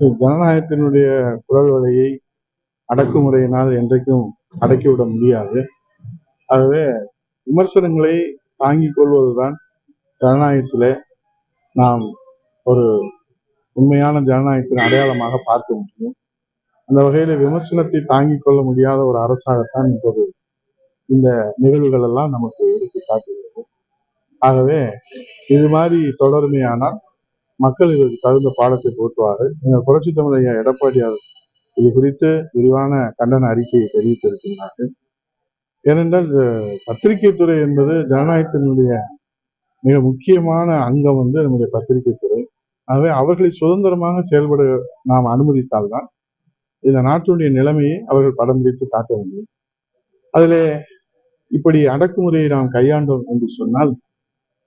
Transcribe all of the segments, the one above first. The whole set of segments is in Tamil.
ஜனநாயகத்தினுடைய குரல் வலையை அடக்குமுறையினால் என்றைக்கும் அடக்கிவிட முடியாது. ஆகவே விமர்சனங்களை தாங்கிக் கொள்வதுதான் ஜனநாயகத்திலே நாம் ஒரு உண்மையான ஜனநாயகத்தின் அடையாளமாக பார்க்க முடியும். அந்த வகையில விமர்சனத்தை தாங்கிக் கொள்ள முடியாத ஒரு அரசாகத்தான் இப்போது இந்த நிகழ்வுகள் எல்லாம் நமக்கு எடுத்து காட்டுகிறது. ஆகவே இது மாதிரி தொடர்மையானால் மக்கள் இதற்கு தகுந்த பாடத்தை போட்டுவார்கள் எங்கள் புரட்சி தமிழையா எடப்பாடியார் இது குறித்து விரிவான கண்டன அறிக்கையை தெரிவித்திருக்கின்றார்கள். ஏனென்றால் பத்திரிகை துறை என்பது ஜனநாயகத்தினுடைய மிக முக்கியமான அங்கம் வந்து நம்முடைய பத்திரிகை துறை. ஆகவே அவர்களை சுதந்திரமாக செயல்பட நாம் அனுமதித்தால்தான் இந்த நாட்டினுடைய நிலைமையை அவர்கள் படம் பிடித்து காட்ட முடியும். அதிலே இப்படி அடக்குமுறையை நாம் கையாண்டோம் என்று சொன்னால்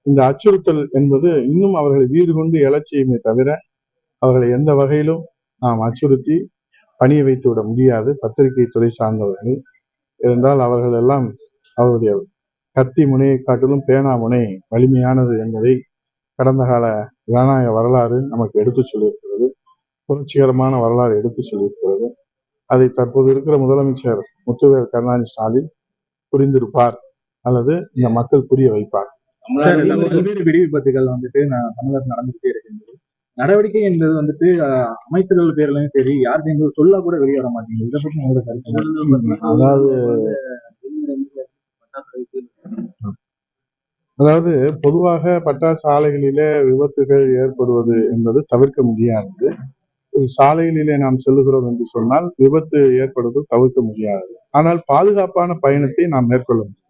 இந்த அச்சுறுத்தல் என்பது இன்னும் அவர்களை வீடு கொண்டு எழச் செய்யுமே தவிர அவர்களை எந்த வகையிலும் நாம் அச்சுறுத்தி பணிய வைத்து விட முடியாது. பத்திரிகை துறை சார்ந்தவர்கள். இருந்தால் அவர்கள் எல்லாம் அவருடைய கத்தி முனையை காட்டிலும் பேனா முனை வலிமையானது என்பதை கடந்த கால ஜனநாயக வரலாறு நமக்கு எடுத்து சொல்லியிருக்கிறது. புரட்சிகரமான வரலாறு எடுத்து சொல்லியிருக்கிறது. அதை தற்போது இருக்கிற முதலமைச்சர் முத்துவேல் கருணாநிதி ஸ்டாலின் புரிந்திருப்பார். அல்லது இந்த மக்கள் புரிய வைப்பார். பல்வேறு வெடி விபத்துகள் வந்துட்டு நான் தமிழகத்தில் நடந்துகிட்டே இருக்கின்றது. நடவடிக்கை என்பது வந்துட்டு அமைச்சர்கள் பேர்லயும் சரி யாருக்கும் சொல்ல கூட வெளியே வர மாட்டேங்குது. இதை பத்தி உங்களோட கருத்து அதாவது அதாவது பொதுவாக பட்டாசு ஆலைகளிலே விபத்துகள் ஏற்படுவது என்பது தவிர்க்க முடியாதது சாலைகளிலே நாம் செல்லுகிறோம் என்று சொன்னால் விபத்து ஏற்படுவது தவிர்க்க முடியாது. ஆனால் பாதுகாப்பான பயணத்தை நாம் மேற்கொள்ள முடியும்.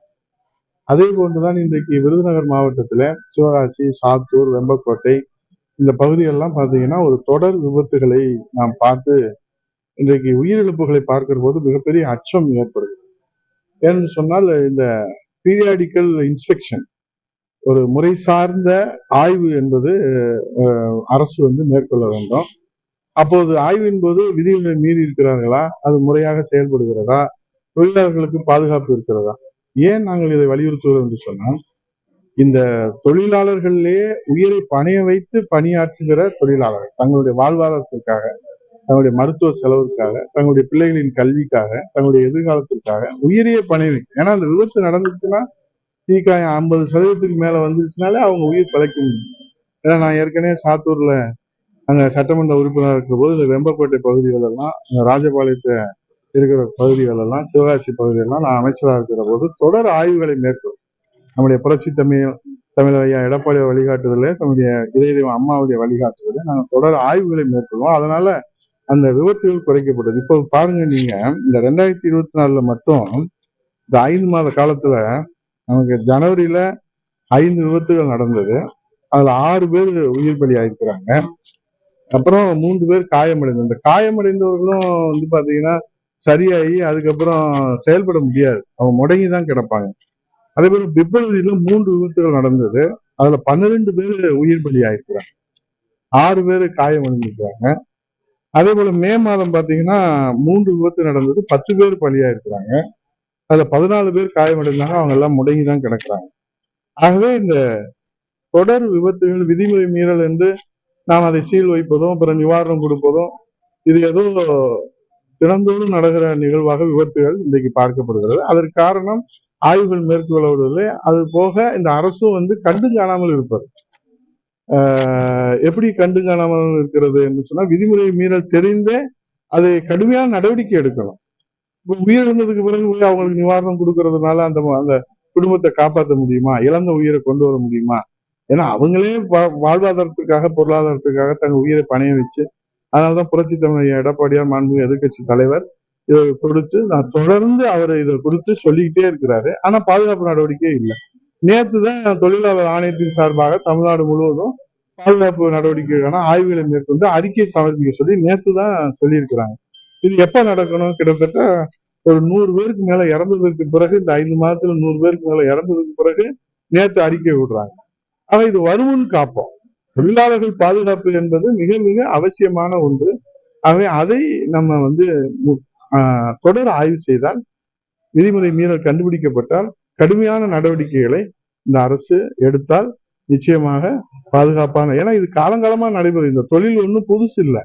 அதே போன்றுதான் இன்றைக்கு விருதுநகர் மாவட்டத்துல சிவகாசி சாத்தூர் வெம்பக்கோட்டை இந்த பகுதியெல்லாம் பார்த்தீங்கன்னா ஒரு தொடர் விபத்துகளை நாம் பார்த்து இன்றைக்கு உயிரிழப்புகளை பார்க்கிற போது மிகப்பெரிய அச்சம் ஏற்படுகிறது. ஏன்னு சொன்னால் இந்த பீரியாடிக்கல் இன்ஸ்பெக்ஷன் ஒரு முறை சார்ந்த ஆய்வு என்பது அரசு வந்து மேற்கொள்ள வேண்டும். அப்போது ஆய்வின் போது விதிகளை மீறி இருக்கிறார்களா? அது முறையாக செயல்படுகிறதா? தொழிலாளர்களுக்கு பாதுகாப்பு இருக்கிறதா? ஏன் நாங்கள் இதை வலியுறுத்துகிறோம் என்று சொன்னால் இந்த தொழிலாளர்களிலேயே உயிரை பணைய வைத்து பணியாற்றுகிற தொழிலாளர்கள் தங்களுடைய வாழ்வாதாரத்திற்காக தங்களுடைய மருத்துவ செலவுக்காக தங்களுடைய பிள்ளைகளின் கல்விக்காக தங்களுடைய எதிர்காலத்திற்காக உயிரையே பணைய வைக்கும் ஏன்னா அந்த விபத்து நடந்துச்சுன்னா தீக்காயம் ஐம்பது சதவீதத்துக்கு மேல வந்துருச்சுனாலே அவங்க உயிர் பிழைக்க முடியும். ஏன்னா நான் ஏற்கனவே சாத்தூர்ல அங்க சட்டமன்ற உறுப்பினர் இருக்கிற போது இந்த வெம்பக்கோட்டை பகுதிகளெல்லாம் இந்த ராஜபாளையத்தை இருக்கிற பகுதிகள் எல்லாம் சிவகாசி பகுதிகளெல்லாம் நான் அமைச்சராக இருக்கிற போது தொடர் ஆய்வுகளை மேற்கொள்ளும் நம்முடைய புரட்சி தமிழ் தமிழ் ஐயா எடப்பாடி வழிகாட்டுதலே நம்முடைய இதயதெய்வம் அம்மாவுடைய வழிகாட்டுதலே நாங்கள் தொடர் ஆய்வுகளை மேற்கொள்வோம். அதனால அந்த விபத்துகள் குறைக்கப்பட்டது. இப்போ பாருங்க நீங்க இந்த ரெண்டாயிரத்தி இருபத்தி நாலுல மட்டும் இந்த ஐந்து மாத காலத்துல நமக்கு ஜனவரியில ஐந்து விபத்துகள் நடந்தது. அதுல ஆறு பேர் உயிர் பலி ஆயிருக்கிறாங்க அப்புறம் மூன்று பேர் காயமடைந்து இந்த காயமடைந்தவர்களும் வந்து பாத்தீங்கன்னா சரியாகி அதுக்கப்புறம் செயல்பட முடியாது. அவங்க முடங்கி தான் கிடப்பாங்க. அதே போல பிப்ரவரியில மூன்று விபத்துகள் நடந்தது. அதுல பன்னிரெண்டு பேர் உயிர் பலி ஆயிருக்கிறாங்க. ஆறு பேர் காயமடைஞ்சிருக்கிறாங்க அதே போல மே மாதம் பாத்தீங்கன்னா மூன்று விபத்து நடந்தது. பத்து பேர் பலியாயிருக்கிறாங்க. அதுல பதினாலு பேர் காயமடைந்தாங்க அவங்க எல்லாம் முடங்கி தான் கிடக்குறாங்க. ஆகவே இந்த தொடர் விபத்துகள் விதிமுறை மீறல் என்று நாம் அதை சீல் வைப்பதும் அப்புறம் நிவாரணம் கொடுப்பதும் இது ஏதோ தினந்தோறும் நடக்கிற நிகழ்வாக விபத்துகள் இன்றைக்கு பார்க்கப்படுகிறது. அதற்கு காரணம் ஆய்வுகள் மேற்கொள்வதில்லை அது போக இந்த அரசும் வந்து கண்டு காணாமல் இருப்பது. ஆஹ் எப்படி கண்டு காணாமல் இருக்கிறது என்று சொன்னா விதிமுறை மீறல் தெரிந்தே அதை கடுமையான நடவடிக்கை எடுக்கணும். இப்ப உயிரிழந்ததுக்கு பிறகு போய் அவங்களுக்கு நிவாரணம் கொடுக்கறதுனால அந்த அந்த குடும்பத்தை காப்பாற்ற முடியுமா? இழந்த உயிரை கொண்டு வர முடியுமா? ஏன்னா அவங்களே வா- வாழ்வாதாரத்துக்காக பொருளாதாரத்துக்காக தங்க உயிரை பணைய வச்சு அதனாலதான் புரட்சி தமிழ் எடப்பாடியார் மாண்பு எதிர்க்கட்சி தலைவர் இதை கொடுத்து நான் தொடர்ந்து அவர் இதை கொடுத்து சொல்லிக்கிட்டே இருக்கிறாரு. ஆனா பாதுகாப்பு நடவடிக்கை இல்லை. நேற்று தான் தொழிலாளர் ஆணையத்தின் சார்பாக தமிழ்நாடு முழுவதும் பாதுகாப்பு நடவடிக்கைக்கான ஆய்வுகளை மேற்கொண்டு அறிக்கை சமர்ப்பிக்க சொல்லி நேற்று தான் சொல்லியிருக்கிறாங்க. இது எப்ப நடக்கணும்? கிட்டத்தட்ட ஒரு நூறு பேருக்கு மேல இறந்ததற்கு பிறகு இந்த ஐந்து மாதத்துல நூறு பேருக்கு மேல இறந்ததுக்கு பிறகு நேத்து அறிக்கை விடுறாங்க. ஆனா இது வருமுன் காப்போம். தொழிலாளர்கள் பாதுகாப்பு என்பது மிக மிக அவசியமான ஒன்று. ஆகவே அதை நம்ம வந்து ஆஹ் தொடர் ஆய்வு செய்தால் விதிமுறை மீறல் கண்டுபிடிக்கப்பட்டால் கடுமையான நடவடிக்கைகளை இந்த அரசு எடுத்தால் நிச்சயமாக பாதுகாப்பான ஏன்னா இது காலங்காலமா நடைபெறும். இந்த தொழில் ஒன்றும் புதுசு இல்லை.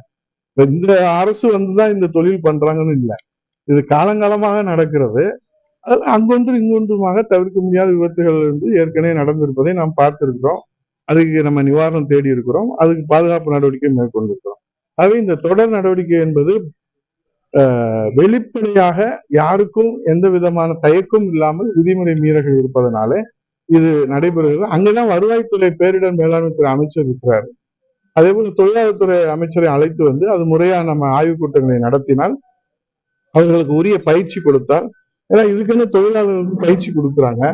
இந்த அரசு வந்துதான் இந்த தொழில் பண்றாங்கன்னு இல்லை. இது காலங்காலமாக நடக்கிறது. அதில் அங்கொன்று இங்கொன்றுமாக தவிர்க்க முடியாத விபத்துகள் வந்து ஏற்கனவே நடந்திருப்பதை நாம் பார்த்திருக்கிறோம். அதுக்கு நம்ம நிவாரணம் தேடி இருக்கிறோம். அதுக்கு பாதுகாப்பு நடவடிக்கை மேற்கொண்டிருக்கிறோம். ஆகவே இந்த தொடர் நடவடிக்கை என்பது ஆஹ், வெளிப்படையாக யாருக்கும் எந்த விதமான தயக்கம் இல்லாமல் விதிமுறை மீறல்கள் இருப்பதனால இது நடைபெறுகிறது. அங்கதான் வருவாய்த்துறை பேரிடர் மேலாண்மைத்துறை அமைச்சர் இருக்கிறார். அதே போல தொழிலாளர்துறை அமைச்சரை அழைத்து வந்து அது முறையா நம்ம ஆய்வுக் கூட்டங்களை நடத்தினால் அவர்களுக்கு உரிய பயிற்சி கொடுத்தால் ஏன்னா இதுக்குன்னு தொழிலாளர்களுக்கு பயிற்சி கொடுக்குறாங்க.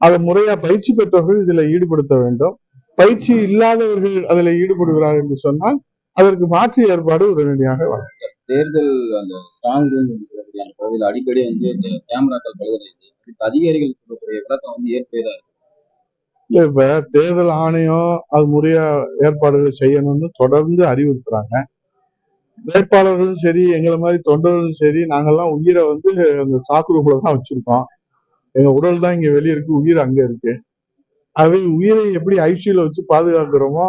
அதை முறையா பயிற்சி பெற்றவர்கள் இதுல ஈடுபடுத்த வேண்டும். பயிற்சி இல்லாதவர்கள் அதில் ஈடுபடுகிறார் என்று சொன்னால் அதற்கு மாற்று ஏற்பாடு உடனடியாக. தேர்தல் அந்த ஸ்ட்ராங் பகுதியில் அடிக்கடி வந்து இந்த கேமராக்கள் பழுது இதுக்கு அதிகாரிகள் சொல்லக்கூடிய விளக்கம் வந்து ஏற்புடையதா இருக்கு. இல்ல இப்ப தேர்தல் ஆணையம் அது முறையா ஏற்பாடுகள் செய்யணும்னு தொடர்ந்து அறிவுறுத்துறாங்க. வேட்பாளர்களும் சரி எங்களை மாதிரி தொண்டர்களும் சரி நாங்கெல்லாம் உயிரை வந்து அந்த சாக்குறவுக்குள்ள தான் வச்சிருக்கோம். எங்க உடல் தான் இங்க வெளியே இருக்கு உயிர் அங்க இருக்கு. அது உயிரை எப்படி ஐசியூல வச்சு பாதுகாக்கிறோமோ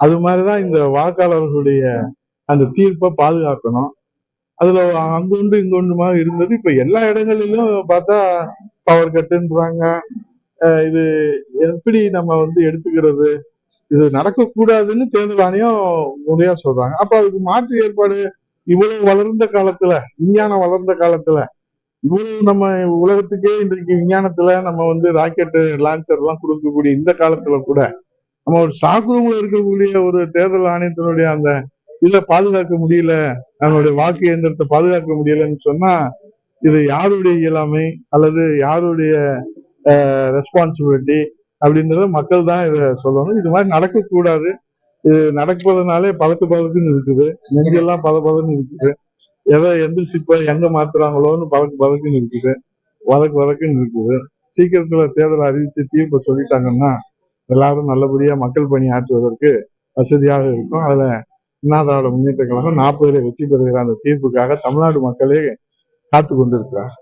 அது மாதிரிதான் இந்த வாக்காளர்களுடைய அந்த தீர்ப்பை பாதுகாக்கணும். அதுல அங்கொண்டு இங்கொண்டுமாக இருந்தது. இப்ப எல்லா இடங்களிலும் பார்த்தா பவர் கட்டுன்றாங்க இது எப்படி நம்ம வந்து எடுத்துக்கிறது? இது நடக்கக்கூடாதுன்னு தேர்தல் ஆணையம் முறையா சொல்றாங்க. அப்ப அதுக்கு மாற்று ஏற்பாடு இவ்வளவு வளர்ந்த காலத்துல விஞ்ஞானம் வளர்ந்த காலத்துல இவ்வளவு நம்ம உலகத்துக்கே இன்றைக்கு விஞ்ஞானத்துல நம்ம வந்து ராக்கெட் லான்ச்சர் எல்லாம் கொடுக்கக்கூடிய இந்த காலத்துல கூட நம்ம ஒரு ஸ்டாக் ரூம்ல இருக்கக்கூடிய ஒரு தேர்தல் ஆணையத்தினுடைய அந்த இதை பாதுகாக்க முடியல நம்மளுடைய வாக்கு இயந்திரத்தை பாதுகாக்க முடியலன்னு சொன்னா இது யாருடைய இயலாமை அல்லது யாருடைய ரெஸ்பான்சிபிலிட்டி அப்படின்றத மக்கள் தான் இதை சொல்லணும். இது மாதிரி நடக்கக்கூடாது. இது நடப்பதனாலே பதக்கு பதத்துன்னு இருக்குது. நெஞ்செல்லாம் பத பதன்னு இருக்குது. எதை எந்திரிச்சு இப்ப எங்க மாத்துறாங்களோன்னு பதக்கு பதக்குன்னு இருக்குது. வழக்கு வழக்குன்னு இருக்குது. சீக்கிரத்துல தேர்தல் அறிவிச்சு தீர்ப்பு சொல்லிட்டாங்கன்னா எல்லாரும் நல்லபடியா மக்கள் பணி ஆற்றுவதற்கு வசதியாக இருக்கும். அதுல அண்ணா முன்னேற்ற கழகம் நாற்பதுல வெற்றி பெறுகிற அந்த தீர்ப்புக்காக தமிழ்நாடு மக்களே காத்து கொண்டிருக்கிறார்.